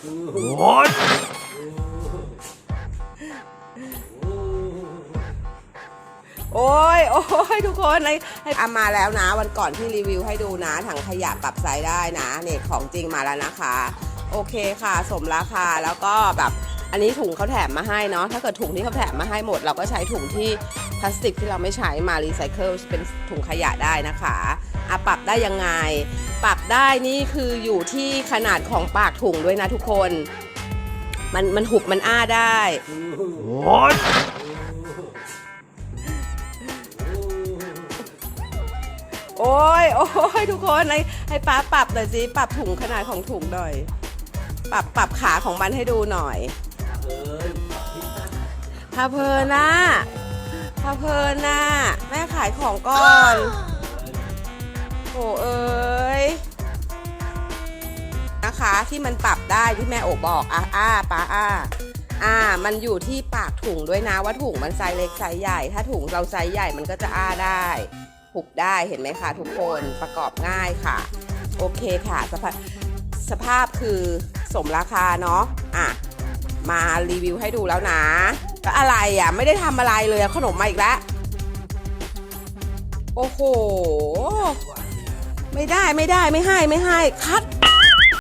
What? โอ้ยโอ้ยทุกคนไอ้อามาแล้วนะ วันก่อนที่รีวิวให้ดูนะถังขยะปรับไซส์ได้นะเนี่ยของจริงมาแล้วนะคะ โอเคค่ะ สมราคาแล้วก็แบบอันนี้ถุงเขาแถมมาให้เนาะถ้าเกิดถุงที่เขาแถมมาให้หมด เราก็ใช้ถุงที่พลาสติกที่เราไม่ใช้มารีไซเคิลเป็นถุงขยะได้นะคะอะปรับได้ยังไง ปรับได้นี่คืออยู่ที่ขนาดของปากถุงด้วยนะทุกคน มันมันหุบมันอ้าได้ What? โอ้ยโอ้ยทุกคนให้ให้ป้าปรับหน่อยสิปรับถุงขนาดของถุงหน่อย ปรับปรับขาของมันให้ดูหน่อยพาเพลินนะพาเพลินนะแม่ขายของก่อนโอ้เอ้ย นะคะ ที่มันปรับได้ที่แม่โอบอกอะอ้าป้าอ้าอ่า มันอยู่ที่ปากถุงด้วยนะว่าถุงมันไซส์เล็กไซส์ใหญ่ ถ้าถุงเราไซส์ใหญ่มันก็จะอ้าได้หุบได้เห็นไหมคะทุกคนประกอบง่ายค่ะ โอเคค่ะสภาพสภาพคือสมราคาเนาะอะมารีวิวให้ดูแล้วนะแล้วอะไรอะไม่ได้ทำอะไรเลยขนมมาอีกแล้วโอ้โห ไม่ได้ไม่ได้ไม่ให้ไม่ให้คัด